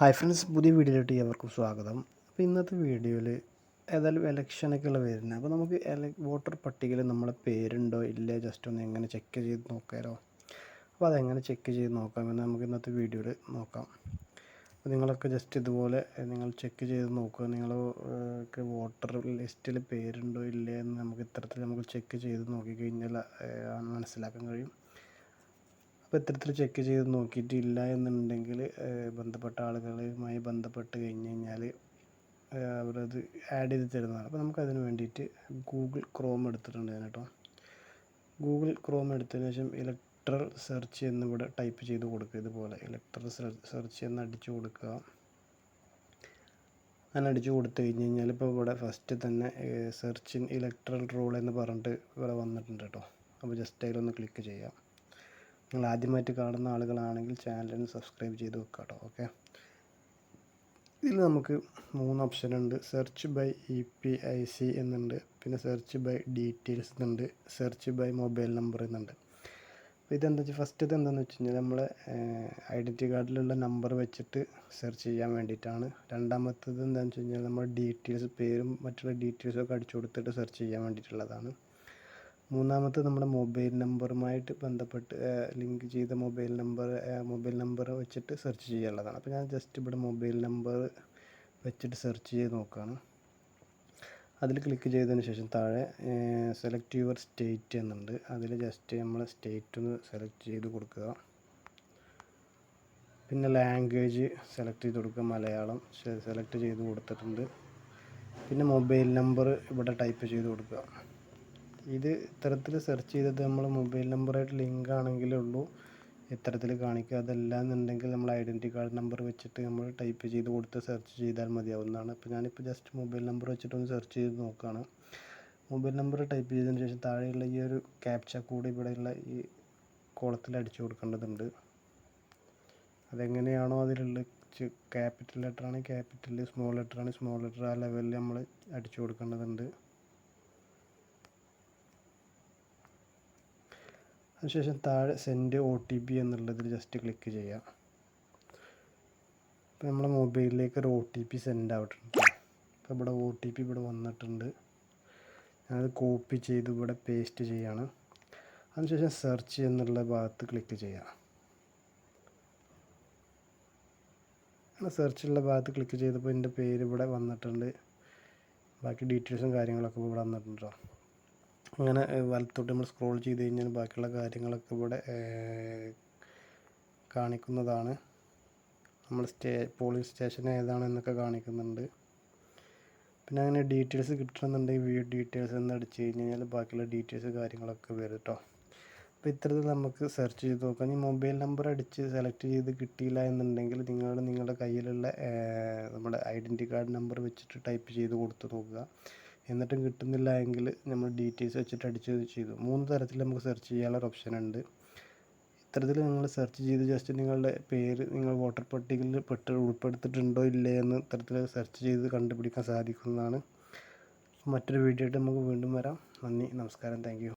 Hi friends പുതിയ വീഡിയോയിലോട്ട് ഏവർക്കും സ്വാഗതം. അപ്പോൾ ഇന്നത്തെ വീഡിയോയിൽ ഏതായാലും ഇലക്ഷനൊക്കെ ഉള്ള വരുന്നത് അപ്പോൾ നമുക്ക് വോട്ടർ പട്ടികയിൽ നമ്മളെ പേരുണ്ടോ ഇല്ലേ? ജസ്റ്റ് ഒന്ന് എങ്ങനെ ചെക്ക് ചെയ്ത് നോക്കാമല്ലോ അപ്പോൾ അതെങ്ങനെ ചെക്ക് ചെയ്ത് നോക്കാമെന്ന് നമുക്ക് ഇന്നത്തെ വീഡിയോയിൽ നോക്കാം. അപ്പോൾ നിങ്ങളൊക്കെ ജസ്റ്റ് ഇതുപോലെ നിങ്ങൾ ചെക്ക് ചെയ്ത് നോക്കുക. നിങ്ങൾ വോട്ടർ ലിസ്റ്റിൽ പേരുണ്ടോ ഇല്ലേ എന്ന് നമുക്ക് ഇത്തരത്തിൽ നമുക്ക് ചെക്ക് ചെയ്ത് നോക്കിക്കഴിഞ്ഞാൽ മനസ്സിലാക്കാൻ കഴിയും. ഇത്തരത്തിൽ ചെക്ക് ചെയ്ത് നോക്കിയിട്ടില്ല എന്നുണ്ടെങ്കിൽ ബന്ധപ്പെട്ട ആളുകളുമായി ബന്ധപ്പെട്ട് കഴിഞ്ഞ് കഴിഞ്ഞാൽ അവരത് ആഡ് ചെയ്ത് തരുന്നതാണ്. അപ്പോൾ നമുക്ക് അതിന് വേണ്ടിയിട്ട് ഗൂഗിൾ ക്രോം എടുത്തിട്ടുണ്ട് ഞാൻ കേട്ടോ. ഗൂഗിൾ ക്രോം എടുത്തതിന് ശേഷം ഇലക്ട്രൽ സെർച്ച് എന്നിവിടെ ടൈപ്പ് ചെയ്ത് കൊടുക്കുക. ഇതുപോലെ ഇലക്ട്രൽ സെർച്ച് എന്ന് അടിച്ചു കൊടുക്കുക. അങ്ങനെ അടിച്ചു കൊടുത്തു കഴിഞ്ഞ് കഴിഞ്ഞാൽ ഇപ്പോൾ ഇവിടെ ഫസ്റ്റ് തന്നെ സെർച്ച് ഇൻ ഇലക്ട്രൽ റോൾ എന്ന് പറഞ്ഞിട്ട് ഇവിടെ വന്നിട്ടുണ്ട് കേട്ടോ. അപ്പോൾ ജസ്റ്റ് അതിലൊന്ന് ക്ലിക്ക് ചെയ്യാം. നിങ്ങൾ ആദ്യമായിട്ട് കാണുന്ന ആളുകളാണെങ്കിൽ ചാനലിന് സബ്സ്ക്രൈബ് ചെയ്ത് വെക്കുക കേട്ടോ ഓക്കെ? ഇതിൽ നമുക്ക് മൂന്ന് ഓപ്ഷൻ ഉണ്ട്. Search by E P I C എന്നുണ്ട്. പിന്നെ സെർച്ച് ബൈ ഡീറ്റെയിൽസ് എന്നുണ്ട്. സെർച്ച് ബൈ മൊബൈൽ നമ്പർ എന്നുണ്ട്. അപ്പോൾ ഇതെന്താ വെച്ചാൽ ഫസ്റ്റ് ഇത് എന്താണെന്ന് വെച്ച് കഴിഞ്ഞാൽ നമ്മളെ ഐഡന്റി കാർഡിലുള്ള നമ്പർ വെച്ചിട്ട് സെർച്ച് ചെയ്യാൻ വേണ്ടിയിട്ടാണ്. രണ്ടാമത്തത് എന്താണെന്ന് വെച്ച് കഴിഞ്ഞാൽ നമ്മൾ ഡീറ്റെയിൽസ് പേരും മറ്റുള്ള ഡീറ്റെയിൽസൊക്കെ അടിച്ചു കൊടുത്തിട്ട് സെർച്ച് ചെയ്യാൻ വേണ്ടിയിട്ടുള്ളതാണ്. മൂന്നാമത്തെ നമ്മുടെ മൊബൈൽ നമ്പറുമായിട്ട് ബന്ധപ്പെട്ട് ലിങ്ക് ചെയ്ത മൊബൈൽ നമ്പർ മൊബൈൽ നമ്പർ വെച്ചിട്ട് സെർച്ച് ചെയ്യാനുള്ളതാണ്. അപ്പോൾ ഞാൻ ജസ്റ്റ് ഇവിടെ മൊബൈൽ നമ്പർ വെച്ചിട്ട് സെർച്ച് ചെയ്ത് നോക്കുകയാണ് അതിൽ ക്ലിക്ക് ചെയ്തതിന് ശേഷം താഴെ സെലക്ട് യുവർ സ്റ്റേറ്റ് എന്നുണ്ട്. അതിൽ ജസ്റ്റ് നമ്മൾ സ്റ്റേറ്റ് ഒന്ന് സെലക്ട് ചെയ്ത് കൊടുക്കുക. പിന്നെ ലാംഗ്വേജ് സെലക്ട് ചെയ്ത് കൊടുക്കുക മലയാളം സെലക്ട് ചെയ്ത് കൊടുത്തിട്ടുണ്ട്. പിന്നെ മൊബൈൽ നമ്പർ ഇവിടെ ടൈപ്പ് ചെയ്ത് കൊടുക്കുക. ഇത് ഇത്തരത്തിൽ സെർച്ച് ചെയ്തത് നമ്മൾ മൊബൈൽ നമ്പറായിട്ട് ലിങ്ക് ആണെങ്കിലേ ഉള്ളൂ. ഇത്തരത്തിൽ കാണിക്കുക. അതല്ല എന്നുണ്ടെങ്കിൽ നമ്മൾ ഐഡന്റി കാർഡ് നമ്പർ വെച്ചിട്ട് നമ്മൾ ടൈപ്പ് ചെയ്ത് കൊടുത്ത് സെർച്ച് ചെയ്താൽ മതിയാവുന്നതാണ്. അപ്പോൾ ഞാനിപ്പോൾ ജസ്റ്റ് മൊബൈൽ നമ്പർ വെച്ചിട്ട് ഒന്ന് സെർച്ച് ചെയ്ത് നോക്കുകയാണ് മൊബൈൽ നമ്പർ ടൈപ്പ് ചെയ്തതിന് ശേഷം താഴെയുള്ള ഈ ഒരു ക്യാപ്ച കൂടി ഇവിടെയുള്ള ഈ കോളത്തിൽ അടിച്ചു കൊടുക്കേണ്ടതുണ്ട്. അതെങ്ങനെയാണോ അതിലുള്ള ക്യാപിറ്റൽ ലെറ്റർ ആണെങ്കിൽ ക്യാപിറ്റൽ സ്മോൾ ലെറ്റർ ആണെങ്കിൽ സ്മോൾ ലെറ്റർ ആ ലെവലിൽ നമ്മൾ അടിച്ചു കൊടുക്കേണ്ടതുണ്ട്. അതിനുശേഷം താഴെ സെൻഡ് ഒ ടി പി എന്നുള്ളതിൽ ജസ്റ്റ് ക്ലിക്ക് ചെയ്യുക അപ്പോൾ നമ്മുടെ മൊബൈലിലേക്ക് ഒരു ഒ ടി പി സെൻഡ് ആവിട്ടുണ്ട് അപ്പോൾ ഇവിടെ ഒ ടി പി ഇവിടെ വന്നിട്ടുണ്ട്. ഞാനത് കോപ്പി ചെയ്ത് ഇവിടെ പേസ്റ്റ് ചെയ്യാണ്. അതിനുശേഷം സെർച്ച് എന്നുള്ള ഭാഗത്ത് ക്ലിക്ക് ചെയ്യാം. അങ്ങനെ സെർച്ചുള്ള ഭാഗത്ത് ക്ലിക്ക് ചെയ്തപ്പോൾ എന്റെ പേര് ഇവിടെ വന്നിട്ടുണ്ട്. ബാക്കി ഡീറ്റെയിൽസും കാര്യങ്ങളൊക്കെ ഇവിടെ വന്നിട്ടുണ്ടോ? അങ്ങനെ വലത്തോട്ട് നമ്മൾ സ്ക്രോൾ ചെയ്ത് കഴിഞ്ഞാൽ ബാക്കിയുള്ള കാര്യങ്ങളൊക്കെ ഇവിടെ കാണിക്കുന്നതാണ്. നമ്മൾ സ്റ്റേ പോളിംഗ് സ്റ്റേഷൻ ഏതാണെന്നൊക്കെ കാണിക്കുന്നുണ്ട്. പിന്നെ അങ്ങനെ ഡീറ്റെയിൽസ് കിട്ടണമെന്നുണ്ടെങ്കിൽ വ്യൂ ഡീറ്റെയിൽസ് എന്ന് അടിച്ച് കഴിഞ്ഞ് കഴിഞ്ഞാൽ ബാക്കിയുള്ള ഡീറ്റെയിൽസ് കാര്യങ്ങളൊക്കെ വരും കേട്ടോ. അപ്പോൾ ഇത്തരത്തിൽ നമുക്ക് സെർച്ച് ചെയ്ത് നോക്കാം. ഈ മൊബൈൽ നമ്പർ അടിച്ച് സെലക്ട് ചെയ്ത് കിട്ടിയില്ല എന്നുണ്ടെങ്കിൽ നിങ്ങൾ നിങ്ങളുടെ കയ്യിലുള്ള നമ്മുടെ ഐഡന്റി കാർഡ് നമ്പർ വെച്ചിട്ട് ടൈപ്പ് ചെയ്ത് കൊടുത്ത് നോക്കുക. എന്നിട്ടും കിട്ടുന്നില്ല എങ്കിൽ നമ്മൾ ഡീറ്റെയിൽസ് വെച്ചിട്ട് അടിച്ച് ചെയ്തു. മൂന്ന് തരത്തിൽ നമുക്ക് സെർച്ച് ചെയ്യാനുള്ള ഓപ്ഷൻ ഉണ്ട്. ഇത്തരത്തിൽ നിങ്ങൾ സെർച്ച് ചെയ്ത് ജസ്റ്റ് നിങ്ങളുടെ പേര് നിങ്ങൾ വോട്ടർ പട്ടികയിൽ പെട്ട് ഉൾപ്പെടുത്തിയിട്ടുണ്ടോ ഇല്ലേ എന്ന് ഇത്തരത്തിൽ സെർച്ച് ചെയ്ത് കണ്ടുപിടിക്കാൻ സാധിക്കുന്നതാണ്. മറ്റൊരു വീഡിയോ ആയിട്ട് നമുക്ക് വീണ്ടും വരാം. നന്ദി നമസ്കാരം. താങ്ക്